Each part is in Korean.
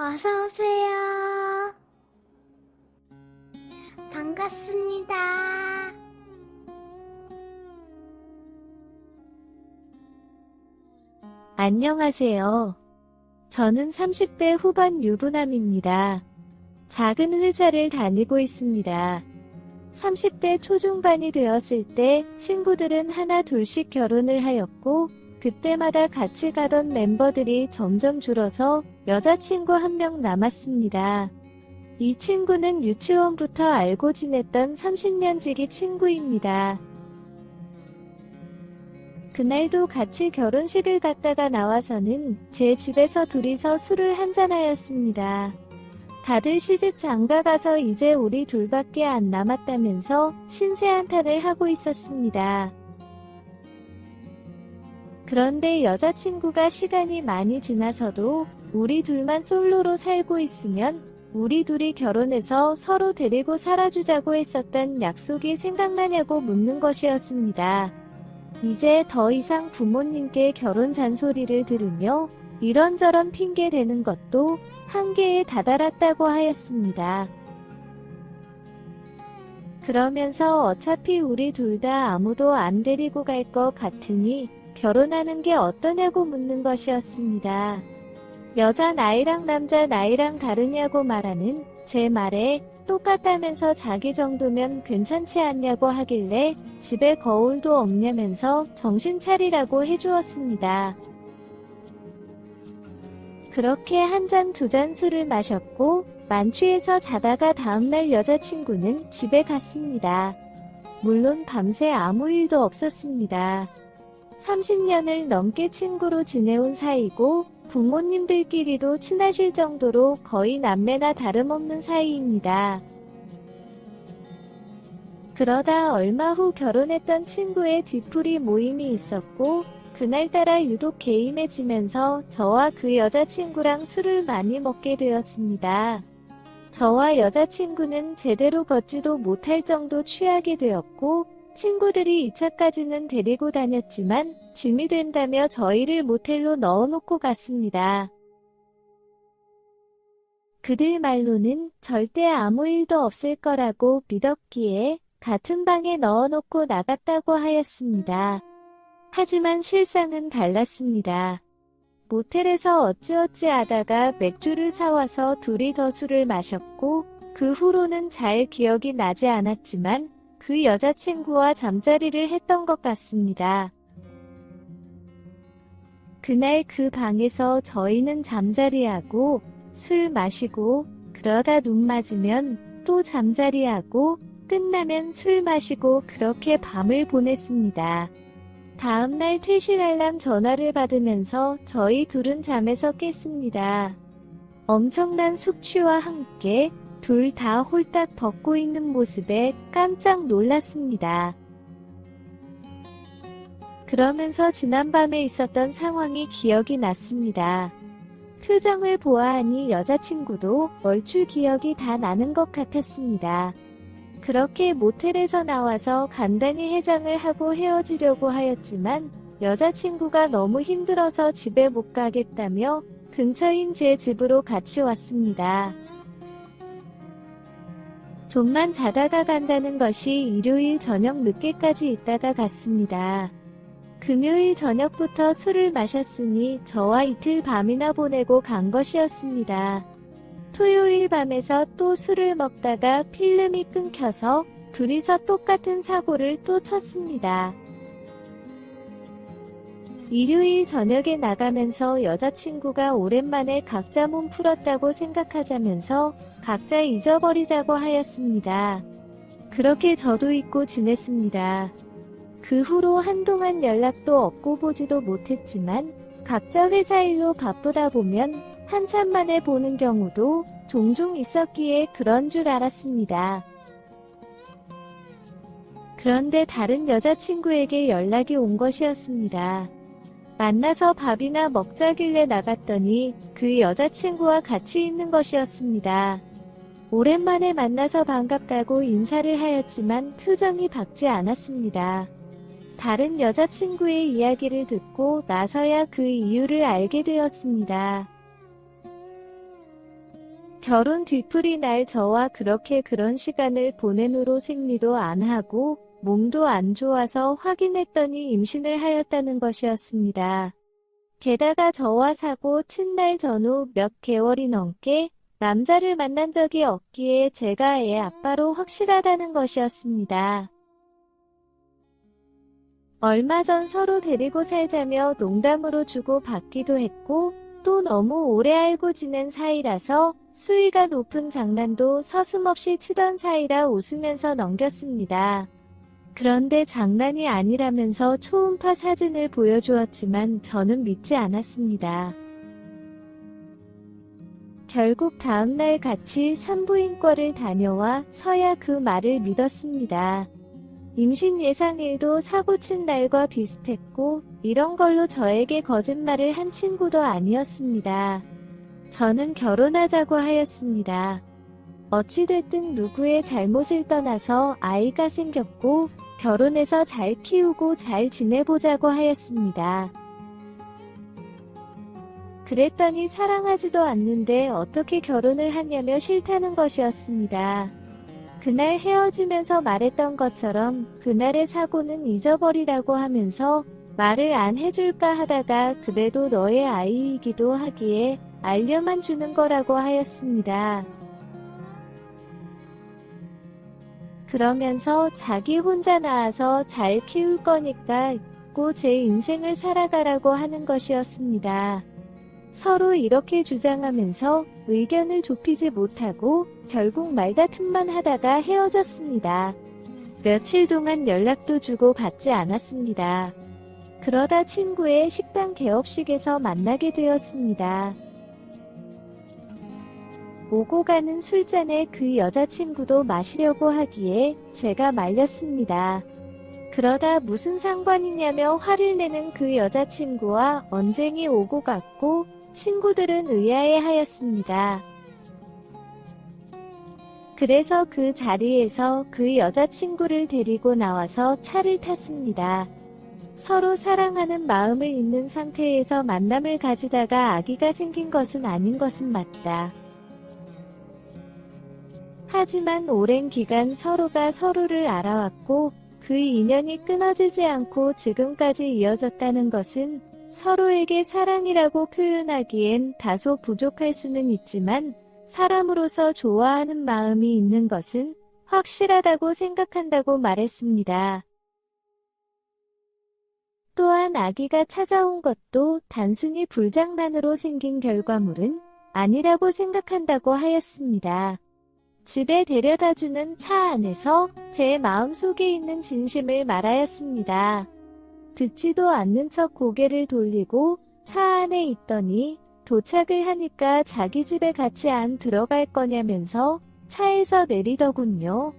어서 오세요. 반갑습니다. 안녕하세요. 저는 30대 후반 유부남입니다. 작은 회사를 다니고 있습니다. 30대 초중반이 되었을 때 친구들은 하나 둘씩 결혼을 하였고 그때마다 같이 가던 멤버들이 점점 줄어서 여자친구 한 명 남았습니다. 이 친구는 유치원부터 알고 지냈던 30년 지기 친구입니다. 그날도 같이 결혼식을 갔다가 나와서는 제 집에서 둘이서 술을 한잔하였습니다. 다들 시집 장가 가서 이제 우리 둘밖에 안 남았다면서 신세 한탄을 하고 있었습니다. 그런데 여자친구가 시간이 많이 지나서도 우리 둘만 솔로로 살고 있으면 우리 둘이 결혼해서 서로 데리고 살아주자고 했었던 약속이 생각나냐고 묻는 것이었습니다. 이제 더 이상 부모님께 결혼 잔소리를 들으며 이런저런 핑계 대는 것도 한계에 다다랐다고 하였습니다. 그러면서 어차피 우리 둘 다 아무도 안 데리고 갈 것 같으니 결혼하는 게 어떠냐고 묻는 것이었습니다. 여자 나이랑 남자 나이랑 다르냐고 말하는 제 말에 똑같다면서 자기 정도면 괜찮지 않냐고 하길래 집에 거울도 없냐면서 정신 차리라고 해주었습니다. 그렇게 한 잔 두 잔 술을 마셨고 만취해서 자다가 다음날 여자친구는 집에 갔습니다. 물론 밤새 아무 일도 없었습니다. 30년을 넘게 친구로 지내온 사이고 부모님들끼리도 친하실 정도로 거의 남매나 다름없는 사이입니다. 그러다 얼마 후 결혼했던 친구의 뒤풀이 모임이 있었고 그날따라 유독 개임해지면서 저와 그 여자친구랑 술을 많이 먹게 되었습니다. 저와 여자친구는 제대로 걷지도 못할 정도 취하게 되었고 친구들이 2차까지는 데리고 다녔지만 짐이 된다며 저희를 모텔로 넣어놓고 갔습니다. 그들 말로는 절대 아무 일도 없을 거라고 믿었기에 같은 방에 넣어놓고 나갔다고 하였습니다. 하지만 실상은 달랐습니다. 모텔에서 어찌어찌 하다가 맥주를 사와서 둘이 더 술을 마셨고 그 후로는 잘 기억이 나지 않았지만 그 여자친구와 잠자리를 했던 것 같습니다. 그날 그 방에서 저희는 잠자리하고 술 마시고 그러다 눈 맞으면 또 잠자리하고 끝나면 술 마시고 그렇게 밤을 보냈습니다. 다음날 퇴실 알람 전화를 받으면서 저희 둘은 잠에서 깼습니다. 엄청난 숙취와 함께 둘 다 홀딱 벗고 있는 모습에 깜짝 놀랐습니다. 그러면서 지난밤에 있었던 상황이 기억이 났습니다. 표정을 보아하니 여자친구도 얼추 기억이 다 나는 것 같았습니다. 그렇게 모텔에서 나와서 간단히 해장을 하고 헤어지려고 하였지만 여자친구가 너무 힘들어서 집에 못 가겠다며 근처인 제 집으로 같이 왔습니다. 좀만 자다가 간다는 것이 일요일 저녁 늦게까지 있다가 갔습니다. 금요일 저녁부터 술을 마셨으니 저와 이틀 밤이나 보내고 간 것이었습니다. 토요일 밤에서 또 술을 먹다가 필름이 끊겨서 둘이서 똑같은 사고를 또 쳤습니다. 일요일 저녁에 나가면서 여자친구가 오랜만에 각자 몸 풀었다고 생각하자면서 각자 잊어버리자고 하였습니다. 그렇게 저도 잊고 지냈습니다. 그 후로 한동안 연락도 없고 보지도 못했지만 각자 회사 일로 바쁘다 보면 한참 만에 보는 경우도 종종 있었기에 그런 줄 알았습니다. 그런데 다른 여자친구에게 연락이 온 것이었습니다. 만나서 밥이나 먹자길래 나갔더니 그 여자친구와 같이 있는 것이었습니다. 오랜만에 만나서 반갑다고 인사를 하였지만 표정이 밝지 않았습니다. 다른 여자친구의 이야기를 듣고 나서야 그 이유를 알게 되었습니다. 결혼 뒤풀이 날 저와 그렇게 그런 시간을 보낸 후로 생리도 안 하고 몸도 안 좋아서 확인했더니 임신을 하였다는 것이었습니다. 게다가 저와 사고 친 날 전후 몇 개월이 넘게 남자를 만난 적이 없기에 제가 애 아빠로 확실하다는 것이었습니다. 얼마 전 서로 데리고 살자며 농담으로 주고 받기도 했고 또 너무 오래 알고 지낸 사이라서 수위가 높은 장난도 서슴없이 치던 사이라 웃으면서 넘겼습니다. 그런데 장난이 아니라면서 초음파 사진을 보여주었지만 저는 믿지 않았습니다. 결국 다음날 같이 산부인과를 다녀와 서야 그 말을 믿었습니다. 임신 예상일도 사고 친 날과 비슷했고 이런 걸로 저에게 거짓말을 한 친구도 아니었습니다. 저는 결혼하자고 하였습니다. 어찌됐든 누구의 잘못을 떠나서 아이가 생겼고 결혼해서 잘 키우고 잘 지내보자고 하였습니다. 그랬더니 사랑하지도 않는데 어떻게 결혼을 하냐며 싫다는 것이었습니다. 그날 헤어지면서 말했던 것처럼 그날의 사고는 잊어버리라고 하면서 말을 안 해줄까 하다가 그래도 너의 아이이기도 하기에 알려만 주는 거라고 하였습니다. 그러면서 자기 혼자 낳아서 잘 키울 거니까 꼭제 인생을 살아가라고 하는 것이었습니다. 서로 이렇게 주장하면서 의견을 좁히지 못하고 결국 말다툼만 하다가 헤어졌습니다. 며칠 동안 연락도 주고 받지 않았습니다. 그러다 친구의 식당 개업식에서 만나게 되었습니다. 오고 가는 술잔에 그 여자친구도 마시려고 하기에 제가 말렸습니다. 그러다 무슨 상관이냐며 화를 내는 그 여자친구와 언쟁이 오고 갔고 친구들은 의아해 하였습니다. 그래서 그 자리에서 그 여자친구를 데리고 나와서 차를 탔습니다. 서로 사랑하는 마음을 있는 상태에서 만남을 가지다가 아기가 생긴 것은 아닌 것은 맞다. 하지만 오랜 기간 서로가 서로를 알아왔고 그 인연이 끊어지지 않고 지금까지 이어졌다는 것은 서로에게 사랑이라고 표현하기엔 다소 부족할 수는 있지만 사람으로서 좋아하는 마음이 있는 것은 확실하다고 생각한다고 말했습니다. 또한 아기가 찾아온 것도 단순히 불장난으로 생긴 결과물은 아니라고 생각한다고 하였습니다. 집에 데려다주는 차 안에서 제 마음속에 있는 진심을 말하였습니다. 듣지도 않는 척 고개를 돌리고 차 안에 있더니 도착을 하니까 자기 집에 같이 안 들어갈 거냐면서 차에서 내리더군요.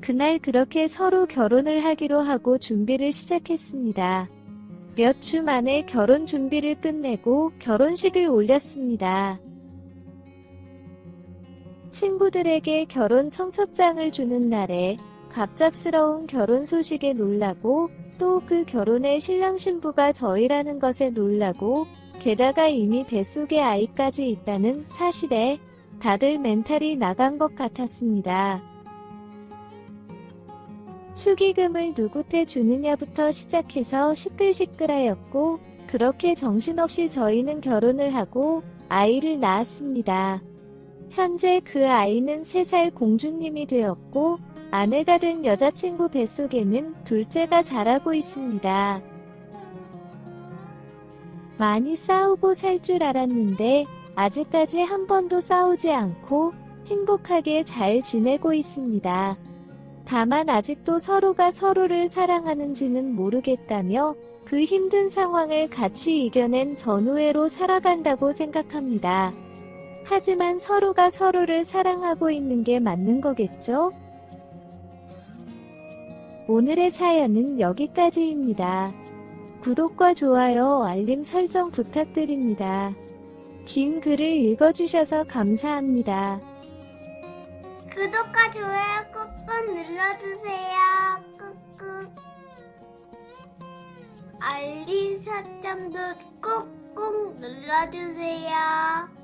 그날 그렇게 서로 결혼을 하기로 하고 준비를 시작했습니다. 몇 주 만에 결혼 준비를 끝내고 결혼식을 올렸습니다. 친구들에게 결혼 청첩장을 주는 날에 갑작스러운 결혼 소식에 놀라고 또 그 결혼의 신랑 신부가 저희라는 것에 놀라고 게다가 이미 뱃속에 아이까지 있다는 사실에 다들 멘탈이 나간 것 같았습니다. 축의금을 누구한테 주느냐부터 시작해서 시끌시끌하였고 그렇게 정신없이 저희는 결혼을 하고 아이를 낳았습니다. 현재 그 아이는 3살 공주님이 되었고 아내가 된 여자친구 뱃속에는 둘째가 자라고 있습니다. 많이 싸우고 살 줄 알았는데 아직까지 한 번도 싸우지 않고 행복하게 잘 지내고 있습니다. 다만 아직도 서로가 서로를 사랑하는지는 모르겠다며 그 힘든 상황을 같이 이겨낸 전우애로 살아간다고 생각합니다. 하지만 서로가 서로를 사랑하고 있는 게 맞는 거겠죠? 오늘의 사연은 여기까지입니다. 구독과 좋아요, 알림 설정 부탁드립니다. 긴 글을 읽어주셔서 감사합니다. 구독과 좋아요 꾹꾹 눌러주세요. 꾹꾹. 알림 설정도 꾹꾹 눌러주세요.